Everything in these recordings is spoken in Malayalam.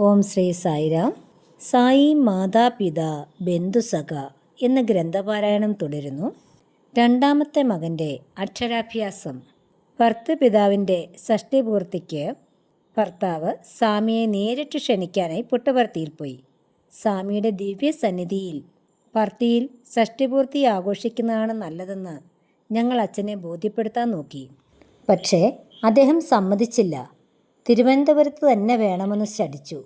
ഓം ശ്രീ സായിരാം. സായി മാതാപിത ബന്ധുസഖ എന്ന ഗ്രന്ഥപാരായണം തുടരുന്നു. രണ്ടാമത്തെ മകന്റെ അക്ഷരാഭ്യാസം. ഭർത്തൃപിതാവിന്റെ ഷഷ്ടിപൂർത്തിക്ക് ഭർത്താവ് സ്വാമിയെ നേരിട്ട് ക്ഷണിക്കാനായി പുട്ടപർത്തിയിൽ പോയി. സ്വാമിയുടെ ദിവ്യ സന്നിധിയിൽ ഭർത്തിയിൽ ഷഷ്ടിപൂർത്തി ആഘോഷിക്കുന്നതാണ് നല്ലതെന്ന് ഞങ്ങൾ അച്ഛനെ ബോധ്യപ്പെടുത്താൻ നോക്കി. പക്ഷേ അദ്ദേഹം സമ്മതിച്ചില്ല. തിരുവനന്തപുരത്ത് തന്നെ വേണമെന്ന് ശഠിച്ചു.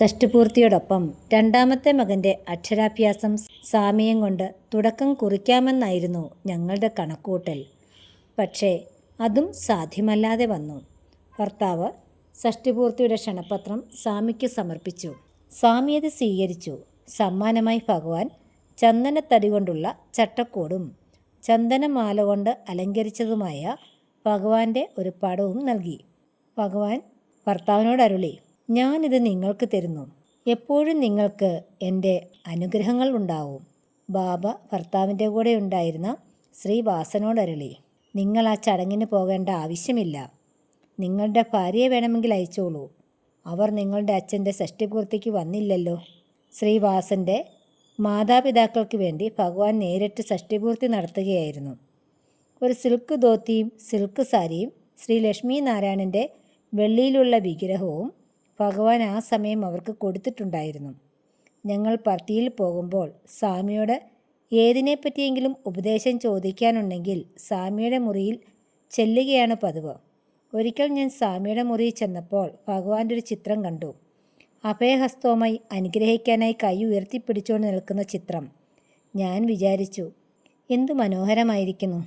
ഷഷ്ടിപൂർത്തിയോടൊപ്പം രണ്ടാമത്തെ മകന്റെ അക്ഷരാഭ്യാസം സാമ്യം കൊണ്ട് തുടക്കം കുറിക്കാമെന്നായിരുന്നു ഞങ്ങളുടെ കണക്കൂട്ടൽ. പക്ഷേ അതും സാധ്യമല്ലാതെ വന്നു. ഭർത്താവ് ഷഷ്ടിപൂർത്തിയുടെ ക്ഷണപത്രം സ്വാമിക്ക് സമർപ്പിച്ചു. സ്വാമി അത് സ്വീകരിച്ചു. സമ്മാനമായി ഭഗവാൻ ചന്ദനത്തടി കൊണ്ടുള്ള ചട്ടക്കൂടും ചന്ദനമാല കൊണ്ട് അലങ്കരിച്ചതുമായ ഭഗവാന്റെ ഒരു പടവും നൽകി. ഭഗവാൻ ഭർത്താവിനോട് അരുളി ഞാനിത് നിങ്ങൾക്ക് തരുന്നു. എപ്പോഴും നിങ്ങൾക്ക് എന്റെ അനുഗ്രഹങ്ങൾ ഉണ്ടാവും. ബാബ ഭർത്താവിന്റെ കൂടെ ഉണ്ടായിരുന്ന ശ്രീ വാസനോട് അരുളി നിങ്ങൾ ആ ചടങ്ങിന് പോകേണ്ട ആവശ്യമില്ല. നിങ്ങളുടെ ഭാര്യയെ വേണമെങ്കിൽ അയച്ചോളൂ. അവർ നിങ്ങളുടെ അച്ഛന്റെ ഷഷ്ടിപൂർത്തിക്ക് വന്നില്ലല്ലോ. ശ്രീവാസന്റെ മാതാപിതാക്കൾക്ക് വേണ്ടി ഭഗവാൻ നേരിട്ട് ഷഷ്ടിപൂർത്തി നടത്തുകയായിരുന്നു. ഒരു സിൽക്ക് ധോത്തിയും സിൽക്ക് സാരിയും ശ്രീ ലക്ഷ്മി നാരായണന്റെ വെള്ളിയിലുള്ള വിഗ്രഹവും ഭഗവാൻ ആ സമയം അവർക്ക് കൊടുത്തിട്ടുണ്ടായിരുന്നു. ഞങ്ങൾ പർത്തിയിൽ പോകുമ്പോൾ സ്വാമിയോട് ഏതിനെപ്പറ്റിയെങ്കിലും ഉപദേശം ചോദിക്കാനുണ്ടെങ്കിൽ സ്വാമിയുടെ മുറിയിൽ ചെല്ലുകയാണ് പതിവ്. ഒരിക്കൽ ഞാൻ സ്വാമിയുടെ മുറിയിൽ ചെന്നപ്പോൾ ഭഗവാന്റെ ഒരു ചിത്രം കണ്ടു. അഭയഹസ്തവുമായി അനുഗ്രഹിക്കാനായി കൈ ഉയർത്തിപ്പിടിച്ചുകൊണ്ട് നിൽക്കുന്ന ചിത്രം. ഞാൻ വിചാരിച്ചു എന്തു മനോഹരമായിരിക്കുന്നു.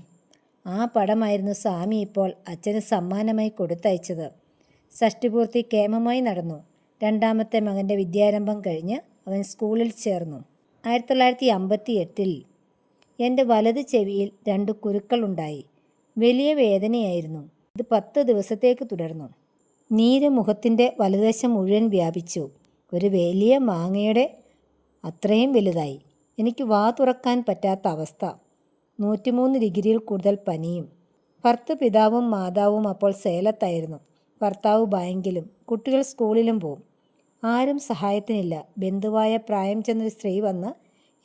ആ പടമായിരുന്നു സ്വാമി ഇപ്പോൾ അച്ഛന് സമ്മാനമായി കൊടുത്തയച്ചത്. ഷഷ്ടിപൂർത്തി കേമമായി നടന്നു. രണ്ടാമത്തെ മകന്റെ വിദ്യാരംഭം കഴിഞ്ഞ് അവൻ സ്കൂളിൽ ചേർന്നു. ആയിരത്തി തൊള്ളായിരത്തി അമ്പത്തി എട്ടിൽ എന്റെ വലത് ചെവിയിൽ രണ്ട് കുരുക്കളുണ്ടായി. വലിയ വേദനയായിരുന്നു. ഇത് പത്ത് ദിവസത്തേക്ക് തുടർന്നു. നീര് മുഖത്തിന്റെ വലതുവശം മുഴുവൻ വ്യാപിച്ചു. ഒരു വലിയ മാങ്ങയുടെ അത്രയും വലുതായി. എനിക്ക് വാ തുറക്കാൻ പറ്റാത്ത അവസ്ഥ. നൂറ്റിമൂന്ന് ഡിഗ്രിയിൽ കൂടുതൽ പനിയും. ഭർത്തൃ പിതാവും മാതാവും അപ്പോൾ സേലത്തായിരുന്നു. ഭർത്താവ് ബാങ്കിലും കുട്ടികൾ സ്കൂളിലും പോവും. ആരും സഹായത്തിനില്ല. ബന്ധുവായ പ്രായം ചെന്നൊരു സ്ത്രീ വന്ന്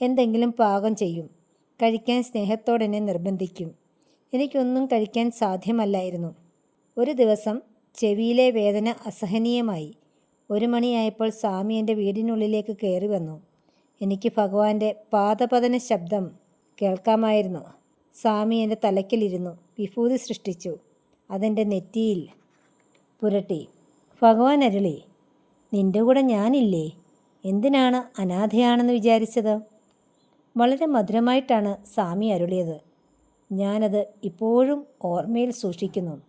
എന്തെങ്കിലും പാകം ചെയ്യും. കഴിക്കാൻ സ്നേഹത്തോടെ എന്നെ നിർബന്ധിക്കും. എനിക്കൊന്നും കഴിക്കാൻ സാധ്യമല്ലായിരുന്നു. ഒരു ദിവസം ചെവിയിലെ വേദന അസഹനീയമായി. ഒരു മണിയായപ്പോൾ സ്വാമി എന്റെ വീടിനുള്ളിലേക്ക് കയറി വന്നു. എനിക്ക് ഭഗവാന്റെ പാദപതന ശബ്ദം കേൾക്കാമായിരുന്നു. സ്വാമി എന്റെ തലയ്ക്കലിരുന്നു. വിഭൂതി സൃഷ്ടിച്ചു. അതെന്റെ നെറ്റിയിൽ പുരട്ടി. ഭഗവാൻ അരുളി നിന്റെ കൂടെ ഞാനില്ലേ? എന്തിനാണ് അനാഥയാണെന്ന് വിചാരിച്ചത്? വളരെ മധുരമായിട്ടാണ് സ്വാമി അരുളിയത്. ഞാനത് ഇപ്പോഴും ഓർമ്മയിൽ സൂക്ഷിക്കുന്നു.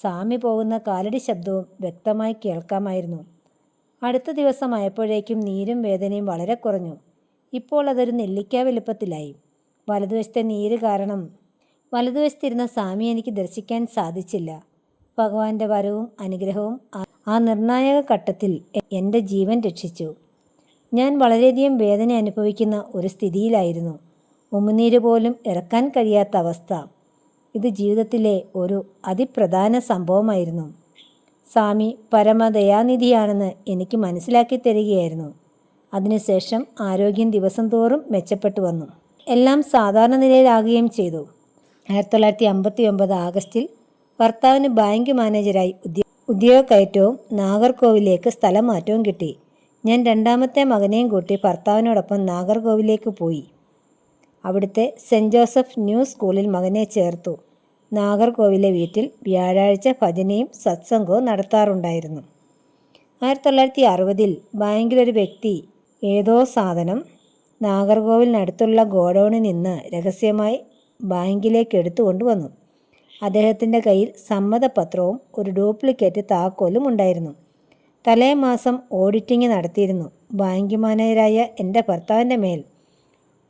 സ്വാമി പോകുന്ന കാലടി ശബ്ദവും വ്യക്തമായി കേൾക്കാമായിരുന്നു. അടുത്ത ദിവസമായപ്പോഴേക്കും നീരും വേദനയും വളരെ കുറഞ്ഞു. ഇപ്പോൾ അതൊരു നെല്ലിക്ക വലുപ്പത്തിലായി. വലതുവശത്തെ നീര് കാരണം വലതുവശത്തിരുന്ന സ്വാമി എനിക്ക് ദർശിക്കാൻ സാധിച്ചില്ല. ഭഗവാന്റെ വരവും അനുഗ്രഹവും ആ നിർണായക ഘട്ടത്തിൽ എന്റെ ജീവൻ രക്ഷിച്ചു. ഞാൻ വളരെയധികം വേദന അനുഭവിക്കുന്ന ഒരു സ്ഥിതിയിലായിരുന്നു. ഉമിനീര് പോലും ഇറക്കാൻ കഴിയാത്ത അവസ്ഥ. ഇത് ജീവിതത്തിലെ ഒരു അതിപ്രധാന സംഭവമായിരുന്നു. സ്വാമി പരമദയാനിധിയാണെന്ന് എനിക്ക് മനസ്സിലാക്കി തരികയായിരുന്നു. അതിനുശേഷം ആരോഗ്യം ദിവസം തോറും മെച്ചപ്പെട്ടു വന്നു. എല്ലാം സാധാരണ നിലയിലാകുകയും ചെയ്തു. ആയിരത്തി തൊള്ളായിരത്തി അമ്പത്തി ഒമ്പത് ആഗസ്റ്റിൽ ഭർത്താവിന് ബാങ്ക് മാനേജരായി ഉദ്യോ ഉദ്യോഗക്കയറ്റവും നാഗർകോവിലേക്ക് സ്ഥലം മാറ്റവും കിട്ടി. ഞാൻ രണ്ടാമത്തെ മകനെയും കൂട്ടി ഭർത്താവിനോടൊപ്പം നാഗർകോവിലേക്ക് പോയി. അവിടുത്തെ സെന്റ് ജോസഫ് ന്യൂ സ്കൂളിൽ മകനെ ചേർത്തു. നാഗർകോവിലെ വീട്ടിൽ വ്യാഴാഴ്ച ഭജനയും സത്സംഗവും നടത്താറുണ്ടായിരുന്നു. ആയിരത്തി തൊള്ളായിരത്തി അറുപതിൽ ബാങ്കിലൊരു വ്യക്തി ഏതോ സാധനം നാഗർകോവിലിനടുത്തുള്ള ഗോഡൌണിൽ നിന്ന് രഹസ്യമായി ബാങ്കിലേക്ക് എടുത്തുകൊണ്ടുവന്നു അദ്ദേഹത്തിന്റെ കയ്യിൽ സമ്മതപത്രവും ഒരു ഡ്യൂപ്ലിക്കേറ്റ് താക്കോലും ഉണ്ടായിരുന്നു. തലേ മാസം ഓഡിറ്റിംഗ് നടത്തിയിരുന്നു. ബാങ്ക് മാനേജരായ എന്റെ ഭർത്താവിന്റെ മേൽ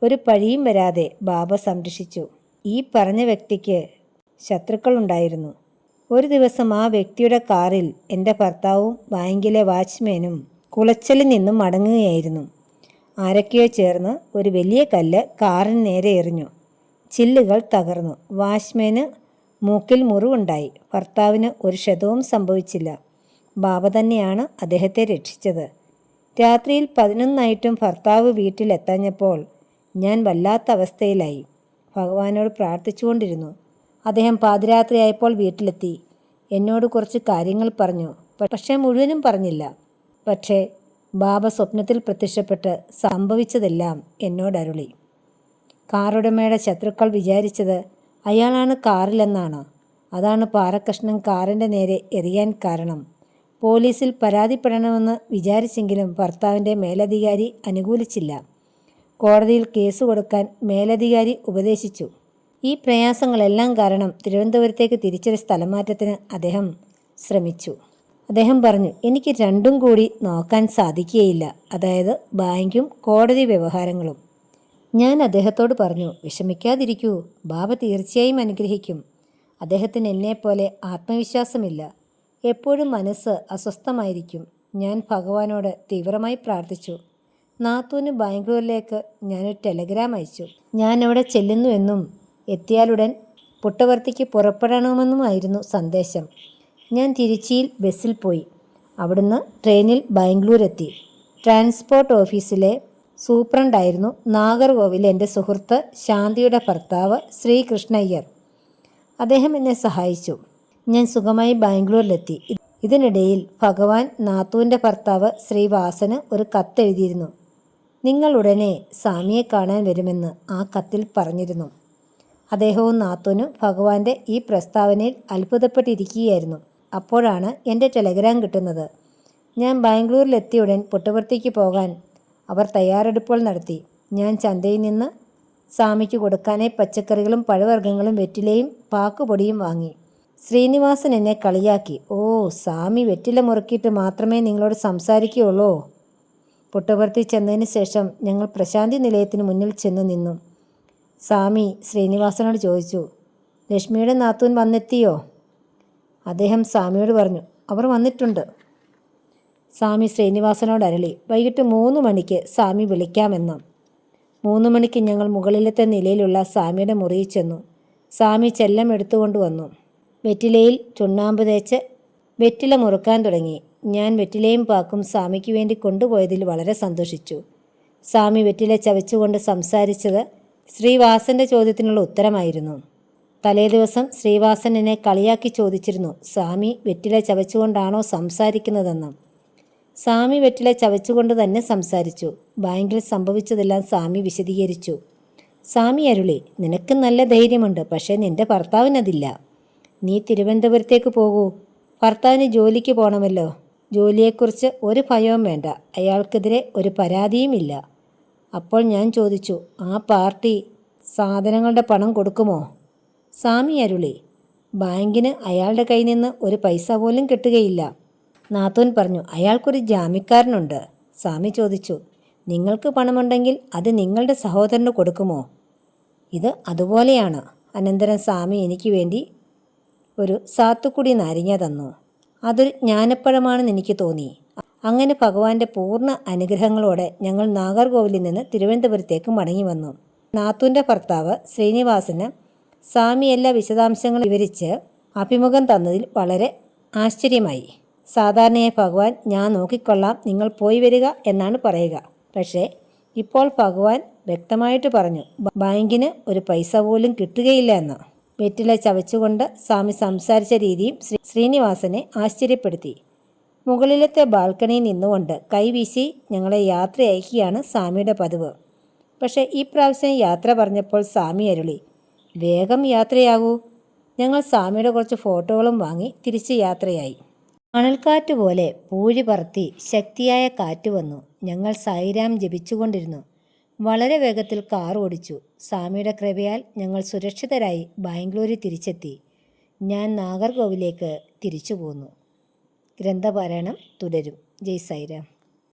ഒരു പഴിയും വരാതെ ബാബ സംരക്ഷിച്ചു. ഈ പറഞ്ഞ വ്യക്തിക്ക് ശത്രുക്കളുണ്ടായിരുന്നു. ഒരു ദിവസം ആ വ്യക്തിയുടെ കാറിൽ എന്റെ ഭർത്താവും ബാങ്കിലെ വാച്ച്മാനും കുളച്ചലിൽ നിന്നും മടങ്ങുകയായിരുന്നു. ആരൊക്കെയോ ചേർന്ന് ഒരു വലിയ കല്ല് കാറിന് നേരെ എറിഞ്ഞു. ചില്ലുകൾ തകർന്നു. വാച്ച്മാന് മൂക്കിൽ മുറിവുണ്ടായി. ഭർത്താവിന് ഒരു ക്ഷതവും സംഭവിച്ചില്ല. ബാബ തന്നെയാണ് അദ്ദേഹത്തെ രക്ഷിച്ചത്. രാത്രിയിൽ പതിനൊന്നായിട്ടും ഭർത്താവ് വീട്ടിലെത്തഞ്ഞപ്പോൾ ഞാൻ വല്ലാത്ത അവസ്ഥയിലായി. ഭഗവാനോട് പ്രാർത്ഥിച്ചുകൊണ്ടിരുന്നു. അദ്ദേഹം പാതിരാത്രിയായപ്പോൾ വീട്ടിലെത്തി. എന്നോട് കുറച്ച് കാര്യങ്ങൾ പറഞ്ഞു. പക്ഷേ മുഴുവനും പറഞ്ഞില്ല. പക്ഷേ ബാബ സ്വപ്നത്തിൽ പ്രത്യക്ഷപ്പെട്ട് സംഭവിച്ചതെല്ലാം എന്നോടരുളി. കാറുടമയുടെ ശത്രുക്കൾ വിചാരിച്ചത് അയാളാണ് കാറിലെന്നാണ്? അതാണ് പാറക്കഷ്ണം കാറിന്റെ നേരെ എറിയാൻ കാരണം. പോലീസിൽ പരാതിപ്പെടണമെന്ന് വിചാരിച്ചെങ്കിലും ഭർത്താവിന്റെ മേലധികാരി അനുകൂലിച്ചില്ല. കോടതിയിൽ കേസ് കൊടുക്കാൻ മേലധികാരി ഉപദേശിച്ചു. ഈ പ്രയാസങ്ങളെല്ലാം കാരണം തിരുവനന്തപുരത്തേക്ക് തിരിച്ചൊരു സ്ഥലമാറ്റത്തിന് അദ്ദേഹം ശ്രമിച്ചു. അദ്ദേഹം പറഞ്ഞു എനിക്ക് രണ്ടും കൂടി നോക്കാൻ സാധിക്കുകയില്ല. അതായത് ബാങ്കും കോടതി വ്യവഹാരങ്ങളും. ഞാൻ അദ്ദേഹത്തോട് പറഞ്ഞു വിഷമിക്കാതിരിക്കൂ ബാബ തീർച്ചയായും അനുഗ്രഹിക്കും. അദ്ദേഹത്തിന് എന്നെപ്പോലെ ആത്മവിശ്വാസമില്ല. എപ്പോഴും മനസ്സ് അസ്വസ്ഥമായിരിക്കും. ഞാൻ ഭഗവാനോട് തീവ്രമായി പ്രാർത്ഥിച്ചു. നാത്തൂന് ബാംഗ്ലൂരിലേക്ക് ഞാനൊരു ടെലഗ്രാം അയച്ചു. ഞാൻ അവിടെ ചെല്ലുന്നു എന്നും എത്തിയാലുടൻ പുട്ടവർത്തിക്ക് പുറപ്പെടണമെന്നുമായിരുന്നു സന്ദേശം. ഞാൻ തിരുച്ചിയിൽ ബസ്സിൽ പോയി. അവിടുന്ന് ട്രെയിനിൽ ബാംഗ്ലൂരെത്തി. ട്രാൻസ്പോർട്ട് ഓഫീസിലെ സൂപ്രണ്ടായിരുന്നു നാഗർകോവിൽ എന്റെ സുഹൃത്ത് ശാന്തിയുടെ ഭർത്താവ് ശ്രീകൃഷ്ണയ്യർ. അദ്ദേഹം എന്നെ സഹായിച്ചു. ഞാൻ സുഖമായി ബാംഗ്ലൂരിലെത്തി. ഇതിനിടയിൽ ഭഗവാൻ നാത്തുവിന്റെ ഭർത്താവ് ശ്രീവാസന് ഒരു കത്തെഴുതിയിരുന്നു. നിങ്ങൾ ഉടനെ സ്വാമിയെ കാണാൻ വരുമെന്ന് ആ കത്തിൽ പറഞ്ഞിരുന്നു. അദ്ദേഹവും നാത്തുനും ഭഗവാന്റെ ഈ പ്രസ്താവനയിൽ അത്ഭുതപ്പെട്ടിരിക്കുകയായിരുന്നു. അപ്പോഴാണ് എന്റെ ടെലഗ്രാം കിട്ടുന്നത്. ഞാൻ ബാംഗ്ലൂരിലെത്തിയുടൻ പുട്ടപർത്തിക്ക് പോകാൻ അവർ തയ്യാറെടുപ്പുകൾ നടത്തി. ഞാൻ ചന്തയിൽ നിന്ന് സ്വാമിക്ക് കൊടുക്കാനായി പച്ചക്കറികളും പഴവർഗങ്ങളും വെറ്റിലയും പാക്കുപൊടിയും വാങ്ങി. ശ്രീനിവാസൻ എന്നെ കളിയാക്കി. ഓ സ്വാമി വെറ്റില മുറുക്കിയിട്ട് മാത്രമേ നിങ്ങളോട് സംസാരിക്കുകയുള്ളൂ പുട്ടപർത്തി ചെന്നതിന് ശേഷം ഞങ്ങൾ പ്രശാന്തി നിലയത്തിന് മുന്നിൽ ചെന്ന് നിന്നു. സ്വാമി ശ്രീനിവാസനോട് ചോദിച്ചു ലക്ഷ്മിയുടെ നാത്തൂൻ വന്നെത്തിയോ അദ്ദേഹം സ്വാമിയോട് പറഞ്ഞു അവർ വന്നിട്ടുണ്ട്. സ്വാമി ശ്രീനിവാസനോട് അരളി വൈകിട്ട് മൂന്ന് മണിക്ക് സ്വാമി വിളിക്കാമെന്ന്. മൂന്ന് മണിക്ക് ഞങ്ങൾ മുകളിലത്തെ നിലയിലുള്ള സ്വാമിയുടെ മുറിയിൽ ചെന്നു. സ്വാമി ചെല്ലം എടുത്തുകൊണ്ട് വന്നു. വെറ്റിലയിൽ ചുണ്ണാമ്പ് തേച്ച് വെറ്റില മുറുക്കാൻ തുടങ്ങി. ഞാൻ വെറ്റിലയും പാക്കും സ്വാമിക്ക് വേണ്ടി കൊണ്ടുപോയതിൽ വളരെ സന്തോഷിച്ചു. സ്വാമി വെറ്റില ചവച്ചുകൊണ്ട് സംസാരിച്ചത് ശ്രീവാസന്റെ ചോദ്യത്തിനുള്ള ഉത്തരമായിരുന്നു. തലേദിവസം ശ്രീവാസൻ എന്നെ കളിയാക്കി ചോദിച്ചിരുന്നു സ്വാമി വെറ്റില ചവച്ചുകൊണ്ടാണോ സംസാരിക്കുന്നതെന്ന്? സ്വാമി വെറ്റില ചവച്ചുകൊണ്ട് തന്നെ സംസാരിച്ചു. ബാങ്കിൽ സംഭവിച്ചതെല്ലാം സ്വാമി വിശദീകരിച്ചു. സ്വാമി അരുളി നിനക്ക് നല്ല ധൈര്യമുണ്ട് പക്ഷേ നിന്റെ ഭർത്താവിനതില്ല. നീ തിരുവനന്തപുരത്തേക്ക് പോകൂ. ഭർത്താവിന് ജോലിക്ക് പോകണമല്ലോ ജോലിയെക്കുറിച്ച് ഒരു ഭയവും വേണ്ട. അയാൾക്കെതിരെ ഒരു പരാതിയുമില്ല അപ്പോൾ ഞാൻ ചോദിച്ചു ആ പാർട്ടി സാധനങ്ങളുടെ പണം കൊടുക്കുമോ? സ്വാമി അരുളി ബാങ്കിന് അയാളുടെ കയ്യിൽ നിന്ന് ഒരു പൈസ പോലും കിട്ടുകയില്ല. നാത്തൂൻ പറഞ്ഞു അയാൾക്കൊരു ജാമ്യക്കാരനുണ്ട്. സ്വാമി ചോദിച്ചു നിങ്ങൾക്ക് പണമുണ്ടെങ്കിൽ അത് നിങ്ങളുടെ സഹോദരന് കൊടുക്കുമോ? ഇത് അതുപോലെയാണ്. അനന്തരം സ്വാമി എനിക്ക് വേണ്ടി ഒരു സാത്തുക്കുടി നാരങ്ങ തന്നു. അതൊരു ജ്ഞാനപ്പഴമാണെന്ന് എനിക്ക് തോന്നി. അങ്ങനെ ഭഗവാന്റെ പൂർണ അനുഗ്രഹങ്ങളോടെ ഞങ്ങൾ നാഗർകോവിലിൽ നിന്ന് തിരുവനന്തപുരത്തേക്ക് മടങ്ങി വന്നു. നാത്തൂന്റെ ഭർത്താവ് ശ്രീനിവാസന് സ്വാമി എല്ലാ വിശദാംശങ്ങളും വിവരിച്ച് അഭിമുഖം തന്നതിൽ വളരെ ആശ്ചര്യമായി. സാധാരണയായി ഭഗവാൻ ഞാൻ നോക്കിക്കൊള്ളാം നിങ്ങൾ പോയി വരിക എന്നാണ് പറയുക. പക്ഷേ ഇപ്പോൾ ഭഗവാൻ വ്യക്തമായിട്ട് പറഞ്ഞു ബാങ്കിന് ഒരു പൈസ പോലും കിട്ടുകയില്ല എന്ന്. വെറ്റില ചവച്ചുകൊണ്ട് സ്വാമി സംസാരിച്ച രീതിയും ശ്രീ ശ്രീനിവാസനെ ആശ്ചര്യപ്പെടുത്തി. മുകളിലത്തെ ബാൽക്കണിയിൽ നിന്നുകൊണ്ട് കൈവീശി ഞങ്ങളെ യാത്ര അയക്കുകയാണ് സ്വാമിയുടെ പതിവ്. പക്ഷേ ഈ പ്രാവശ്യം യാത്ര പറഞ്ഞപ്പോൾ സ്വാമി അരുളി വേഗം യാത്രയാകൂ. ഞങ്ങൾ സ്വാമിയുടെ കുറച്ച് ഫോട്ടോകളും വാങ്ങി തിരിച്ച് യാത്രയായി. മണൽക്കാറ്റ് പോലെ പൂഴി പറത്തി ശക്തിയായ കാറ്റ് വന്നു. ഞങ്ങൾ സായിരാം ജപിച്ചുകൊണ്ടിരുന്നു. വളരെ വേഗത്തിൽ കാർ ഓടിച്ചു. സ്വാമിയുടെ കൃപയാൽ ഞങ്ങൾ സുരക്ഷിതരായി ബാംഗ്ലൂരിൽ തിരിച്ചെത്തി. ഞാൻ നാഗർകോവിലേക്ക് തിരിച്ചു പോന്നു ഗ്രന്ഥപാരായണം തുടരും. ജയ് സായിരാം.